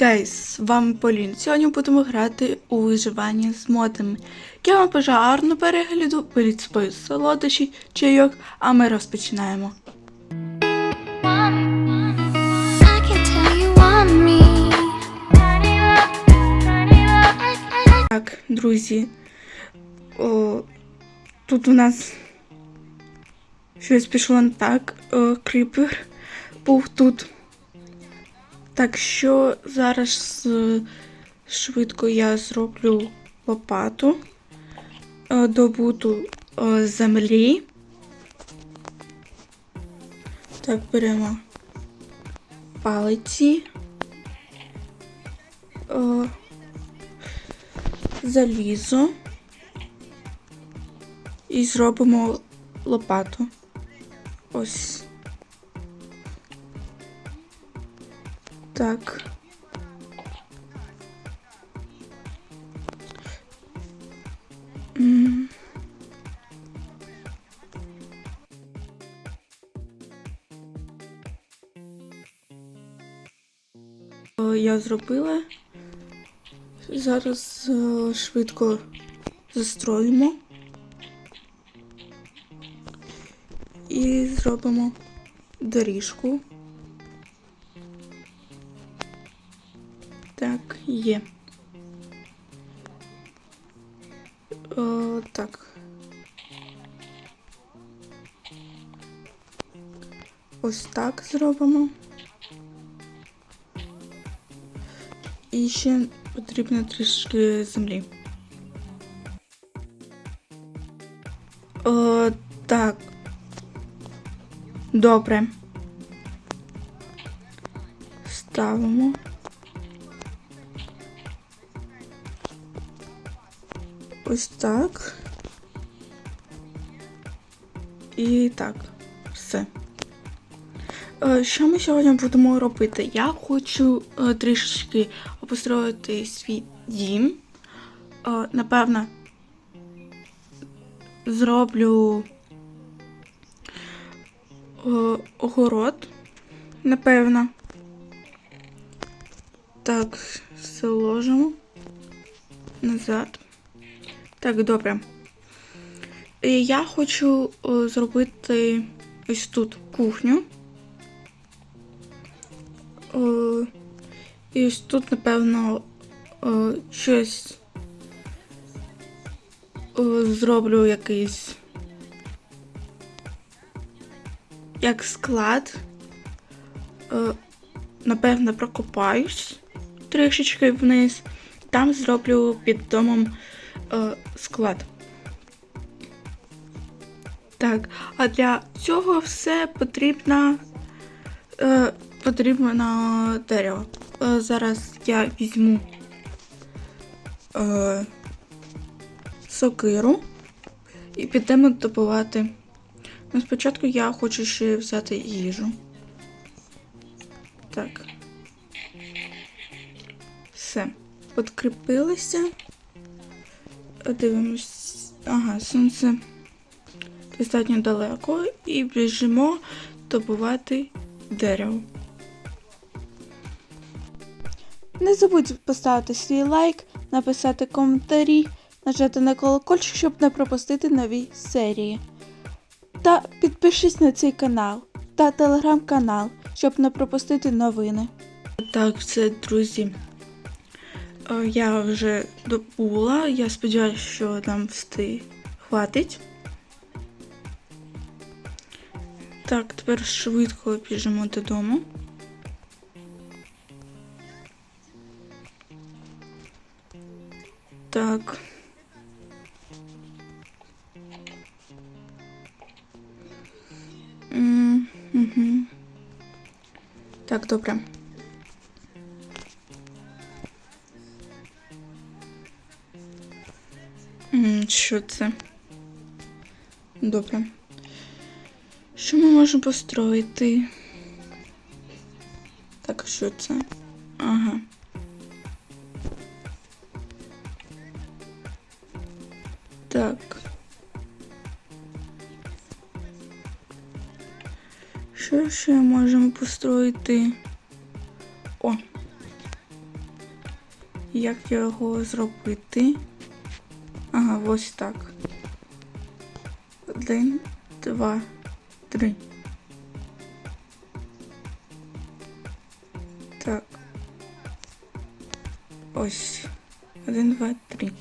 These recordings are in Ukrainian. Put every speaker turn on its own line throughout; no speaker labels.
Гайс, з вами Полін. Сьогодні будемо грати у виживання з модами. Я вам бажаю гарного перегляду, беріть свої солодощі, чайок, а ми розпочинаємо. Так, друзі, о, тут у нас щось пішло не так. О, кріпер був тут. Так що зараз е, швидко я зроблю лопату, е, добуту е, землі. Так, беремо палиці. Залізо і зробимо лопату. Ось. Так. Я зробила. Зараз е, швидко застроїмо і зробимо доріжку. Є. О, так. Ось так зробимо. І ще потрібно трішки землі. О, так. Добре. Ставимо. Ось так. І так, все. Е, Що ми сьогодні будемо робити? Я хочу е, трішечки обустроїти свій дім. Е, Напевно, зроблю огород. Напевно. Так, все ложимо назад. Так, добре. Я хочу е, зробити ось тут кухню. Е, І ось тут, напевно, е, щось зроблю якийсь як склад. Напевно, прокопаюсь трішечки вниз. Там зроблю під домом е, склад. Так, а для цього все потрібно, е, потрібно дерево. Е, зараз я візьму е, сокиру і підемо добувати. Ну, спочатку я хочу ще взяти їжу. Так. Все. Подкріпилися. Дивимось. Ага, сонце достатньо далеко і біжимо добувати дерево. Не забудь поставити свій лайк, написати коментарі, нажати на колокольчик, щоб не пропустити нові серії. Та підпишись на цей канал та телеграм-канал, щоб не пропустити новини. Так, все, друзі. Е, Я вже добула. Я сподіваюся, що нам всти хватить. Так, тепер швидко біжимо додому. Так. Так, добре. Що це? Добре. Що ми можемо построїти? Так, що це? Ага. Так. Що ще можемо построїти? О! як його зробити. Ось так. Один, два, три. Так. Ось. Один, два, три.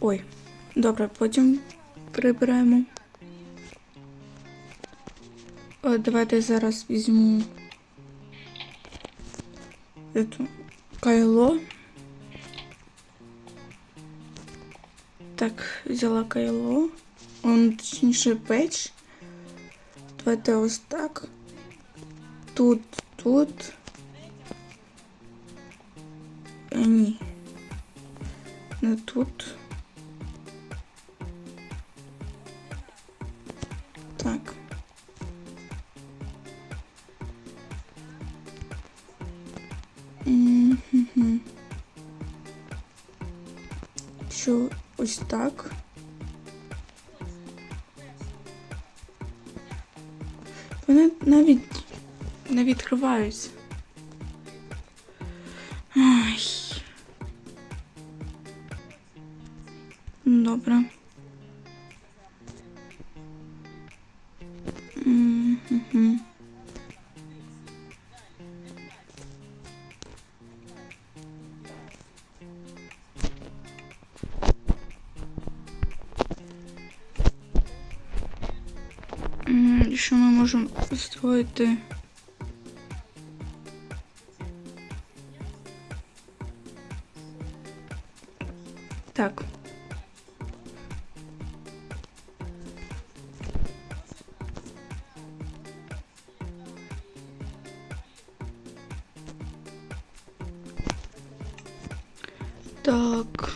Ой. Добре, потім приберемо. О, давайте зараз візьму кайло. Так, взяла кайло. Он точніше печ. Давайте ось так. Тут, тут. Е, ні. Не тут. Вони навіть не відкриваються. Ай. Добре. Строїти? Так. Так.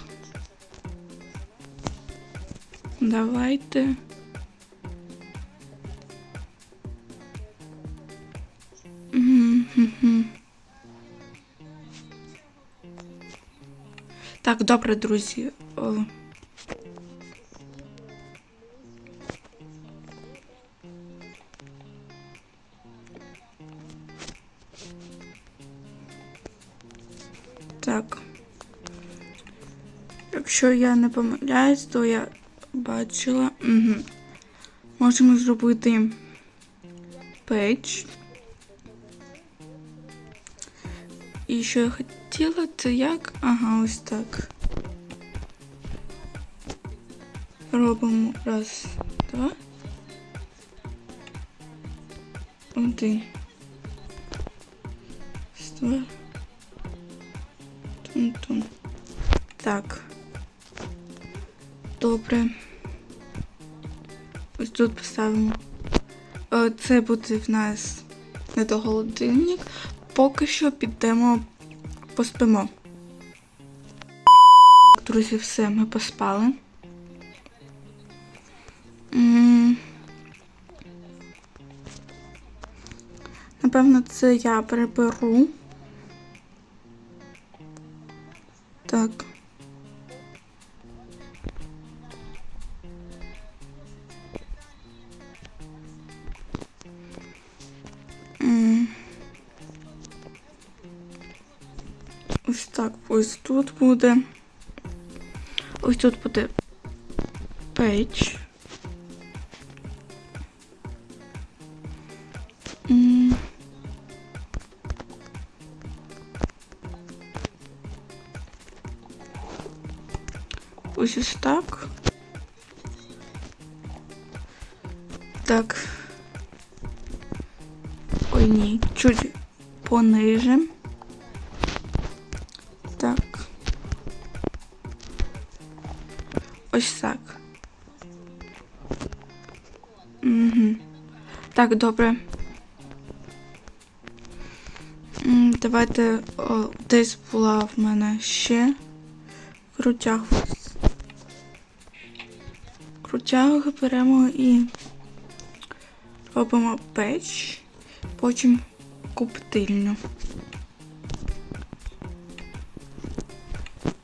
Давайте. Добре, друзі. Так. Якщо я не помиляюсь, то я бачила. Угу. Можемо зробити печ. І що я хотіла, це як? Ага, ось так. Робимо раз, два. Один. Два. Тун-тун. Так. Добре. Ось тут поставимо. Е, Це буде в нас не до холодильник. Поки що підемо поспимо. Друзі, все, ми поспали. Це я переберу. Так. Ось так, ось тут буде. Ось тут буде печ. Ось так. Так. Ой, ні, чуть пониже. Так. Ось так. Угу. Так, добре. Давайте о, десь була в мене ще крутяг. Крутяг беремо і робимо печ, потім коптильню.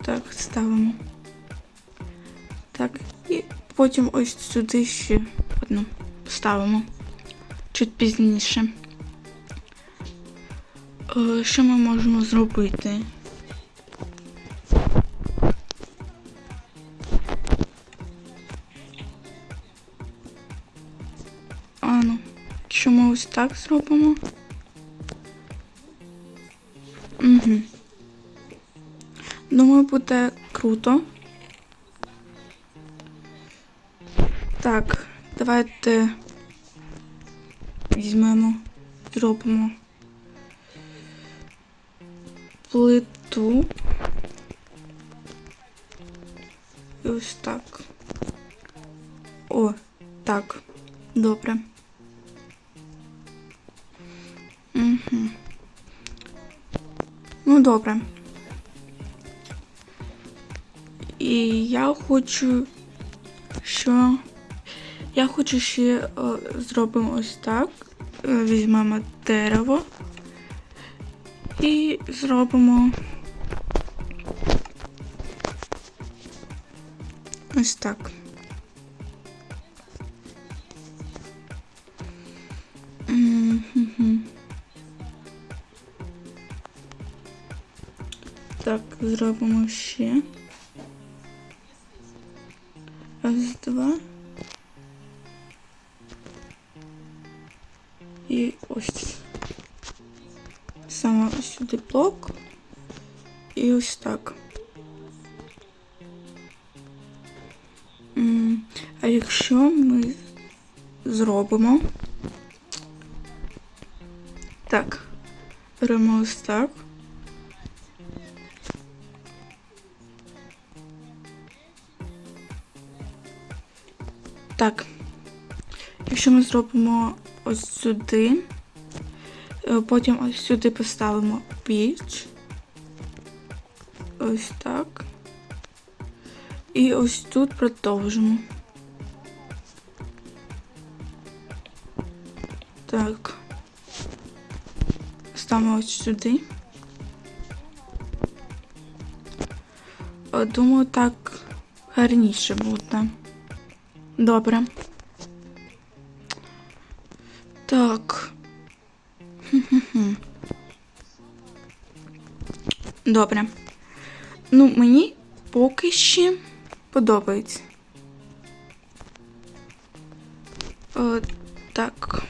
Так, ставимо. Так, і потім ось сюди ще одну ставимо. Чуть пізніше. Е, Що ми можемо зробити? Ось так зробимо. Угу. Думаю, буде круто. Так, давайте візьмемо, зробимо плиту. І ось так. О, так. Добре. Ну, добре. І я хочу, що я хочу ще е, зробимо ось так. Е, Візьмемо дерево і зробимо ось так. Так, зробимо ще. Раз, два. І ось. Саме ось сюди блок. І ось так. А якщо ми зробимо. Так. Беремо ось так. Так. Якщо ми зробимо ось сюди, е, потім ось сюди поставимо піч. Ось так. І ось тут продовжимо. Так. Ставимо ось сюди. Е, Думаю, так гарніше буде. Добре. Так. Добре. Ну, мені поки ще подобається. О, так.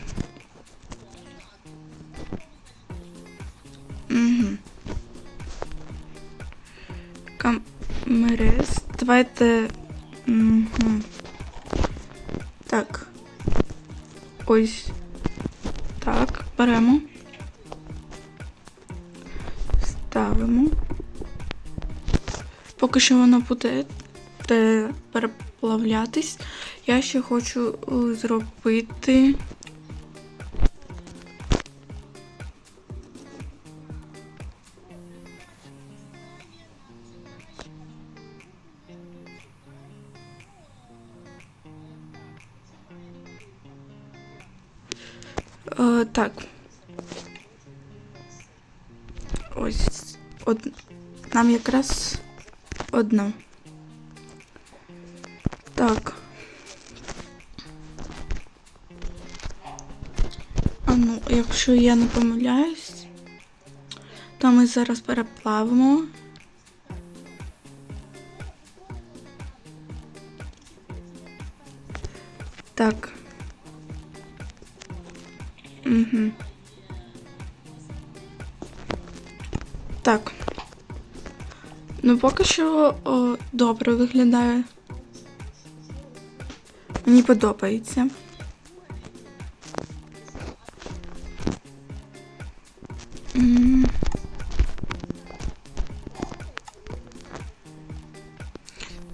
Угу. Камерес. Давайте. Ось. Так, беремо. Ставимо. Поки що воно буде переплавлятись. Я ще хочу е, зробити. Так. Ось од... нам якраз одна. Так. А ну, якщо я не помиляюсь, то ми зараз переплавимо. Поки що о, добре виглядає. Мені подобається.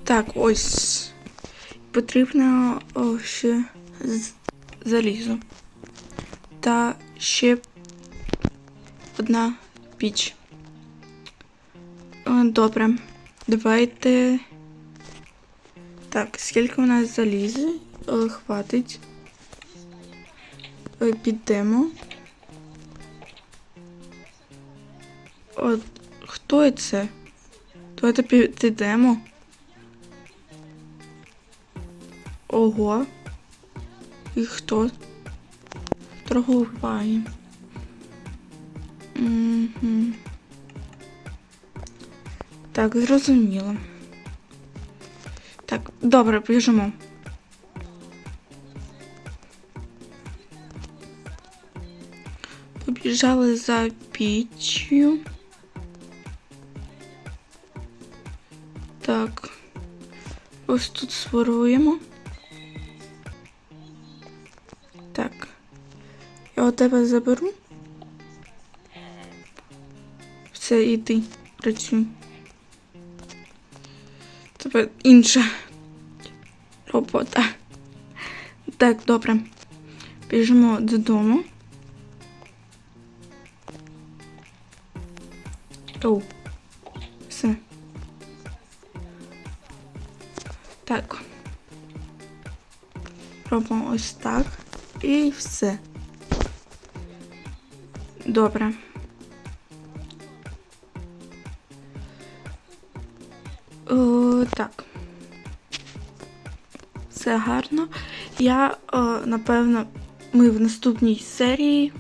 Так, ось. Потрібно о, ще залізо. Та ще одна піч. Добре. Давайте. Так, скільки у нас залізе? Е, Хватить. Е, Підемо. От, хто це? Давайте підемо. Ого. І хто? Торгуває. Угу. Так, зрозуміло. Так, добре, біжимо. Побіжали за піччю. Так. Ось тут своруємо. Так. Я у тебе заберу. Все, іди, працюй. Тебе інша робота. Так, добре. Біжимо додому. Оу. Все. Так. Робимо ось так. І все. Добре. Гарно. Я, о, напевно, ми в наступній серії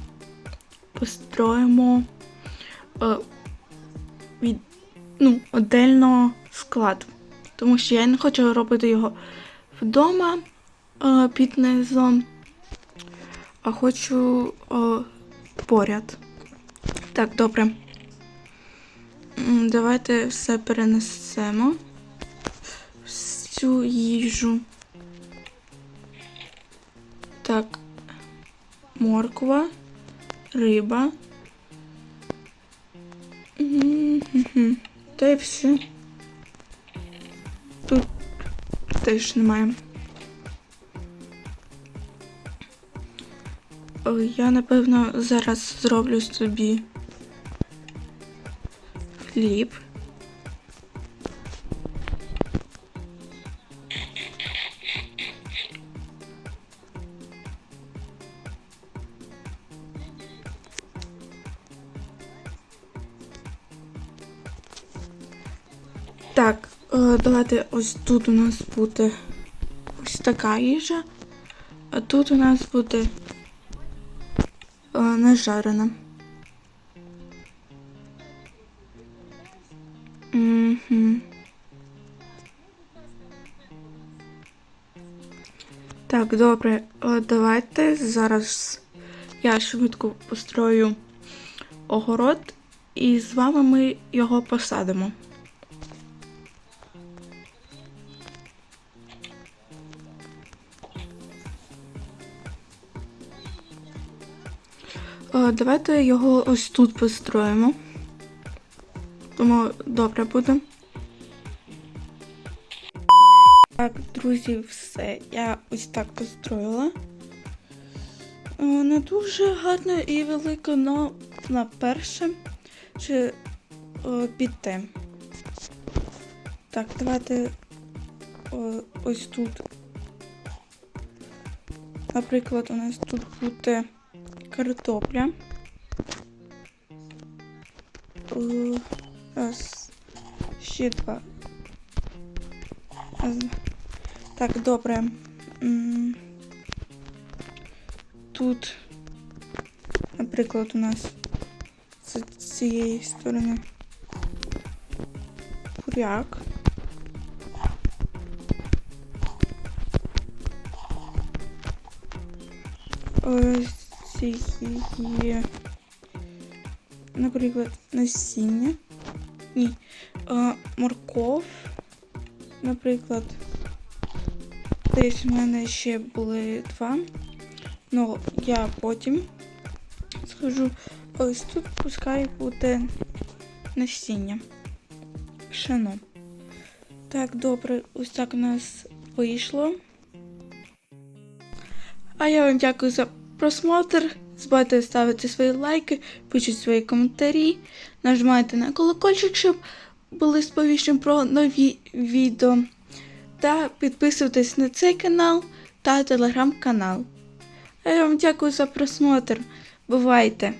построїмо о, від, ну, отдельно склад. Тому що я не хочу робити його вдома о, під низом, а хочу о, поряд. Так, добре. Давайте все перенесемо. Всю їжу. Так. Морква, риба. Та й все. Тут теж немає. Я, напевно, зараз зроблю собі хліб. Е, ось тут у нас буде ось така їжа, а тут у нас буде е, нажарена. Так, добре, е, давайте зараз я швидко построю огород, і з вами ми його посадимо. Е, Давайте його ось тут построїмо. Тому добре буде. Так, друзі, все. Я ось так построїла. Е, Не дуже гарно і велико, але на перше чи е, під. Так, давайте о, ось тут. Наприклад, у нас тут буде картопля. Е, Раз. Ще два. Раз. Так, добре. М, Тут, наприклад, у нас з цієї сторони буряк. Ось цієї, наприклад, насіння. Ні. Е, морков, наприклад. Десь в мене ще були два. Ну, я потім схожу. Ось тут пускай буде насіння. Пшено. Так, добре, ось так у нас вийшло. А я вам дякую за просмотр. Збайте ставити свої лайки, пишіть свої коментарі, нажимайте на колокольчик, щоб були сповіщені про нові відео. Та підписуйтесь на цей канал та телеграм-канал. А я вам дякую за просмотр. Бувайте!